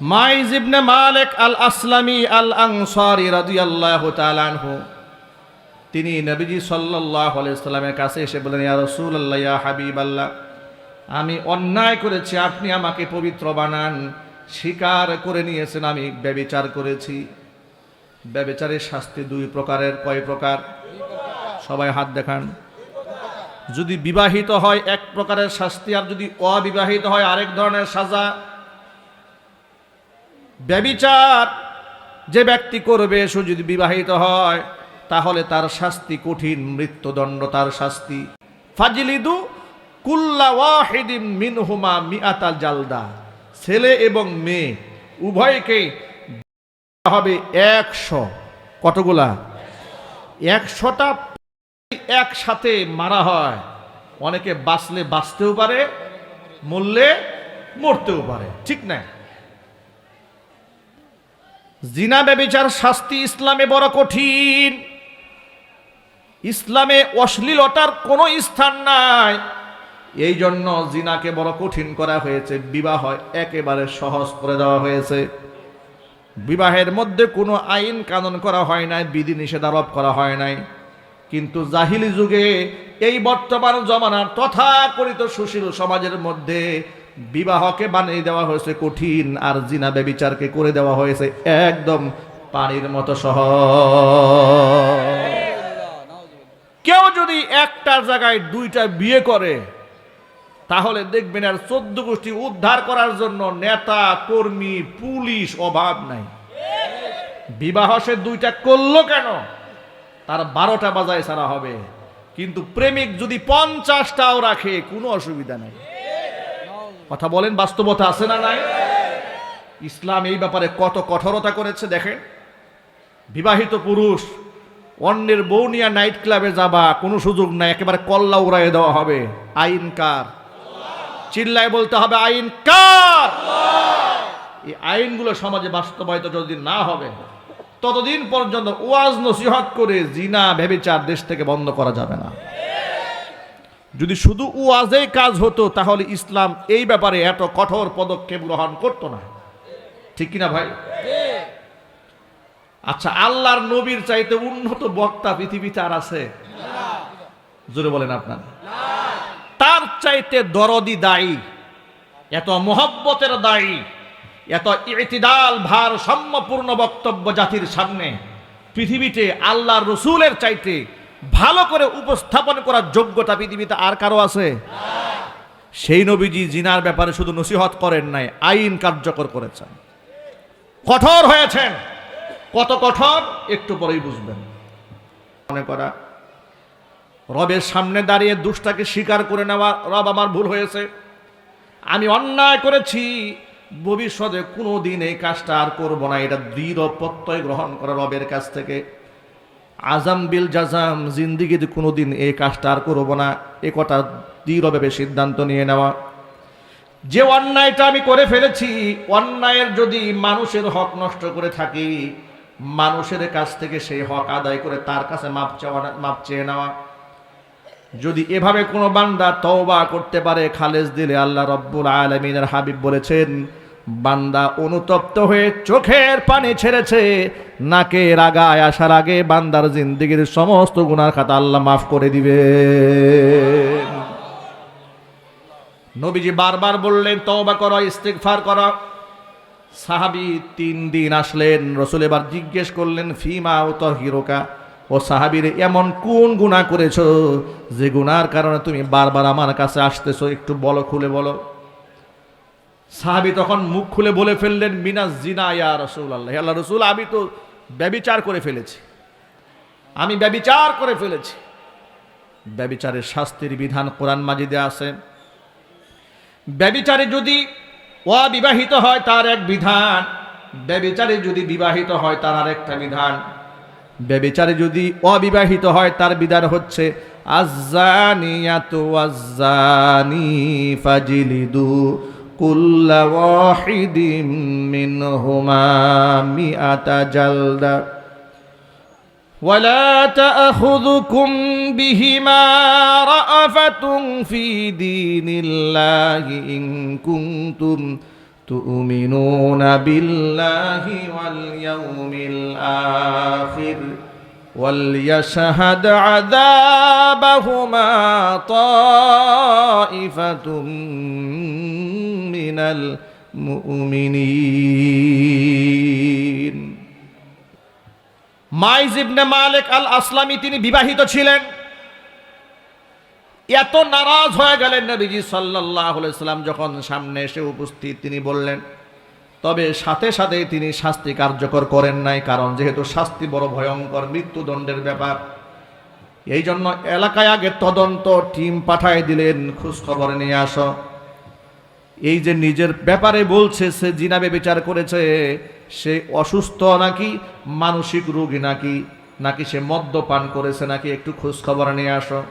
মাইজ ইবনে মালিক আল আসলামী আল আনসারি রাদিয়াল্লাহু তাআলা আনহু। তিনি নবীজি সাল্লাল্লাহু আলাইহি সাল্লামের কাছে এসে বলেন ইয়া রাসূলুল্লাহ, ইয়া হাবিবাল্লাহ, আমি অন্যায় করেছি, আপনি আমাকে পবিত্র বানান স্বীকার করে নিয়েছেন, আমি ব্যবিচার করেছি। ব্যবিচারের শাস্তি দুই প্রকারের, কয় প্রকার? সবাই হাত দেখান। যদি বিবাহিত হয়, এক প্রকারের শাস্তি, আর যদি অবিবাহিত হয়, আরেক ধরনের সাজা। ব্যবিচার। যে ব্যক্তি করবে, সে যদি বিবাহিত হয়, তাহলে তার শাস্তি কঠিন, মৃত্যুদণ্ড তার শাস্তি। ফাজিলিদু কুল্লা ওয়াহিদিন মিনহুমা মিআতা জালদা। ছেলে এবং মেয়ে, উভয়কে হবে একশো। কতগুলা? একশোটা একসাথে মারা হয়। অনেকে বাঁচলে বাঁচতেও পারে, মরলে মরতেও পারে। ঠিক না? জিনা ব্যবিচার শাস্তি ইসলামে বড় কঠিন। ইসলামে অশ্লীলতার কোনো স্থান নাই। এই জন্য জিনাকে বড় কঠিন করা হয়েছে। বিবাহ একেবারে সহজ করে দেওয়া হয়েছে। বিবাহের মধ্যে কোনো আইন কানুন করা হয় নাই, বিধি নিষেধ আরোপ করা হয় নাই। কিন্তু জাহিলি যুগে এই বর্তমান জমানার তথাকথিত সুশীল সমাজের মধ্যে বিবাহকে বানিয়ে দেওয়া হয়েছে কঠিন আর জিনা ব্যবিচারকে করে দেওয়া হয়েছে একদম পানির মতো সহজ। কেউ যদি একটা জায়গায় দুইটা বিয়ে করে, তাহলে দেখবেন আর চোদ্দ গোষ্ঠী উদ্ধার করার জন্য নেতা, কর্মী, পুলিশ অভাব নাই। বিবাহ সে দুইটা করল কেন? তার বারোটা বাজায় ছাড়া হবে। কিন্তু প্রেমিক যদি পঞ্চাশটাও রাখে, কোনো অসুবিধা নাই। কথা বলেন, বাস্তবতা আছে না নাই? ইসলাম এই ব্যাপারে কত কঠোরতা করেছে দেখেন। বিবাহিত পুরুষ, অন্যের বউ নিয়ে নাইট ক্লাবে যাবা, কোনো সুযোগ নাই, একেবারে কল্লা উড়াইয়ে দেওয়া হবে। আইন কার? চিল্লায় বলতে হবে আইন কার? এই আইনগুলো সমাজে বাস্তবায়িত যতদিন না হবে, ততদিন পর্যন্ত ওয়াজ নসিহত করে জিনা ভেবেচার দেশ থেকে বন্ধ করা যাবে না। যদি শুধু ওয়াজেই কাজ হতো, তাহলে ইসলাম এই ব্যাপারে এত কঠোর পদক্ষেপ গ্রহণ করতো না। ঠিক কিনা ভাই? আচ্ছা আল্লাহর নবীর চাইতে উন্নত বক্তা পৃথিবীতে আর আছে? জোরে বলেন আপনার। তার চাইতে দরদি দায়ী, এত মহব্বতের দায়ী, এত ইতিদাল ভার সম্যপূর্ণ বক্তব্য জাতির সামনে, পৃথিবীতে আল্লাহর রসুলের চাইতে ভালো করে উপস্থাপন করার যোগ্যতা পৃথিবীতে আর কারও আছে? সেই নবীজি জিনার ব্যাপারে শুধু নসিহত করেন নাই, আইন কার্যকর করেছেন। কঠোর হয়েছেন। কত কঠোর? একটু পরেই বুঝবেন। মনে করা, রবের সামনে দাঁড়িয়ে দুষ্টাকে স্বীকার করে নেওয়া রব আমার ভুল হয়েছে। আমি অন্যায় করেছি, ভবিষ্যতে কোনো দিন এই কাজটা আর করব না। এটা দৃঢ় প্রত্যয় গ্রহণ করা রবের কাছ থেকে। আজাম বিল জাজাম জিন্দিগিতে কোনো দিন এই কাজটা আর করব না। এ কটা দৃঢ়ভাবে সিদ্ধান্ত নিয়ে নেওয়া। যে অন্যায়টা আমি করে ফেলেছি, অন্যায়ের যদি মানুষের হক নষ্ট করে থাকি, মানুষের কাছ থেকে সেই হক আদায় করে তার কাছে মাপ চাওয়া, মাপ চেয়ে নেওয়া। যদি এভাবে কোনো বান্দা তওবা করতে পারে, খালেজ দিলে আল্লাহ রব্বুল আলমিনের হাবিব বলেছেন বান্দা অনুতপ্ত হয়ে চোখের পানি ছেড়েছে, নাকে রাগায় আসার আগে বান্দার জিন্দিগির সমস্ত গুনার খাতা আল্লাহ মাফ করে দিবে। নবীজি বারবার বললেন, তওবা করো, ইস্তেগফার করো। সাহাবি তিন দিন আসলেন, রসুল এবার জিজ্ঞেস করলেন, ফিমা ও হিরোকা ও সাহাবির এমন কোন গুণা করেছ যে গুনার কারণে তুমি বারবার আমার কাছে আসতেছো? একটু বলো, খুলে বলো। সাহাবি তখন মুখ খুলে বলে ফেললেন মিনাস জিনা ইয়া রসুল আল্লাহ আল্লাহ রসুল, আমি তো ব্যবিচার করে ফেলেছি। আমি ব্যবিচার করে ফেলেছি। ব্যবিচারের শাস্তির বিধান কোরআন মাজিদে আছে। ব্যবিচারে যদি অবিবাহিত হয়, তার এক বিধান। ব্যবিচারে যদি বিবাহিত হয়, তার আর একটা বিধান। ব্যবিচারে যদি অবিবাহিত হয়, তার বিধান হচ্ছে, আজ্জানিয়াতু আজ্জানি ফাজিলিদু كل واحد منهما مئة جلدة ولا تأخذكم بهما رأفة في دين الله إن كنتم تؤمنون بالله واليوم الآخر وليشهد عذابهما طائفة মালিক আল আসলামী তিনি বিবাহিত ছিলেন। এত নারাজ হয়ে গেলেন নবীজি সাল্লাহাম যখন সামনে এসে উপস্থিত, তিনি বললেন, তবে সাথে সাথে তিনি শাস্তি কার্যকর করেন নাই, কারণ যেহেতু শাস্তি বড় ভয়ঙ্কর মৃত্যুদণ্ডের ব্যাপার। এই জন্য এলাকায় আগে তদন্ত টিম পাঠায় দিলেন খোঁজ খবর নিয়ে আস। এই যে নিজের ব্যাপারে বলছে, সে জিনাবে বিচার করেছে, সে অসুস্থ নাকি, মানসিক রোগী নাকি নাকি সে মদ্যপান করেছে নাকি, একটু খোঁজ খবর নিয়ে আসো।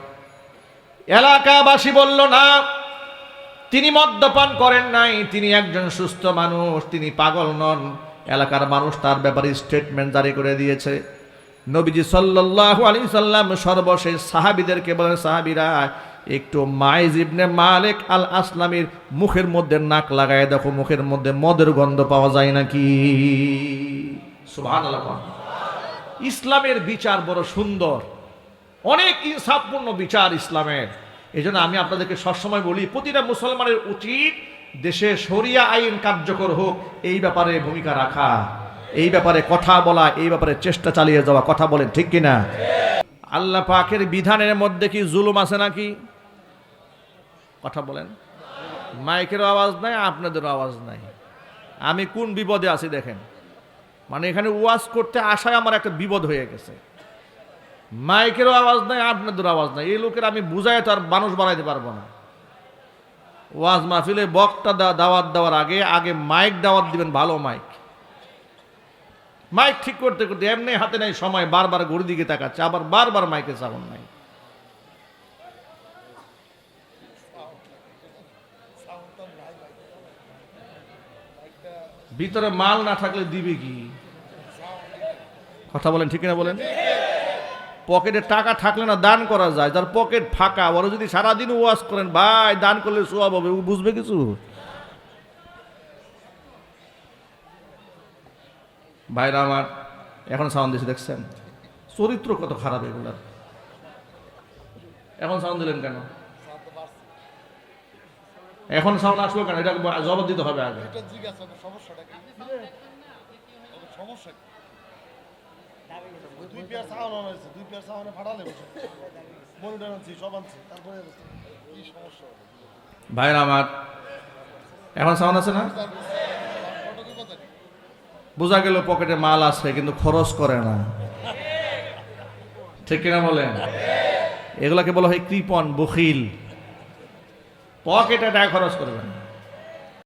এলাকাবাসী বলল, না, তিনি মদ্যপান করেন নাই, তিনি একজন সুস্থ মানুষ, তিনি পাগল নন। এলাকার মানুষ তার ব্যাপারে স্টেটমেন্ট জারি করে দিয়েছে। নবীজি সাল্লাল্লাহু আলাইহি সাল্লাম সর্বশেষ সাহাবীদেরকে বলেন, সাহাবীরা একটু মাইজ ইবনে মালিক আল আসলামের মুখের মধ্যে নাক লাগায় দেখো, মুখের মধ্যে মদের গন্ধ পাওয়া যায় নাকি? ইসলামের বিচার বড় সুন্দর। অনেক ইনসাফপূর্ণ বিচার ইসলামের। এই আমি আপনাদেরকে সবসময় বলি, প্রতিটা মুসলমানের উচিত দেশে শরিয়া আইন কার্যকর হোক, এই ব্যাপারে ভূমিকা রাখা। এই ব্যাপারে কথা বলা, এই ব্যাপারে চেষ্টা চালিয়ে যাওয়া। কথা বলেন ঠিক কিনা? আল্লাহ পাকের বিধানের মধ্যে কি জুলুম আছে নাকি? কথা বলেন। মাইকেরও আওয়াজ নাই, আপনাদেরও আওয়াজ নাই। আমি কোন বিপদে আছি দেখেন। মানে এখানে ওয়াজ করতে আসায় আমার একটা বিপদ হয়ে গেছে। মাইকেরও আওয়াজ নাই আপনাদের আওয়াজ নাই। এই লোকের আমি বুঝাই তো আর মানুষ বানাইতে পারব না। ওয়াজ মাহফিলে বক্তা দাওয়াত দেওয়ার আগে আগে মাইক দাওয়াত দিবেন, ভালো মাইক। মাইক ঠিক করতে করতে, এমনি হাতে নাই সময়, বারবার ঘুরি দিকে তাকাচ্ছে, আবার বারবার মাইকে সাউন্ড নাই। ভিতরে মাল না থাকলে দিবে কি? কথা বলেন, ঠিক না বলেন? পকেটে টাকা থাকলে না দান করা যায়, যার পকেট ফাঁকা, ওরা যদি সারাদিন ওয়াশ করেন, ভাই, দান করলে সোয়াব হবে বুঝবে কিছু? ভাইরা আমার, এখন সাউন্ড দিয়েছে দেখছেন? চরিত্র কত খারাপ এগুলার। এখন সাউন্ড দিলেন কেন? এখন সাউন্ড আসলো কেন? এটা জবাব দিতে হবে আগে। ভাইরা আমার এখন সাউন্ড আছে না? বোঝা গেল পকেটে মাল আছে কিন্তু খরচ করে না। ঠিক কিনা বলেন? এগুলাকে বলা হয় কৃপন বখিল। পকেটে টাকা খরচ করবেন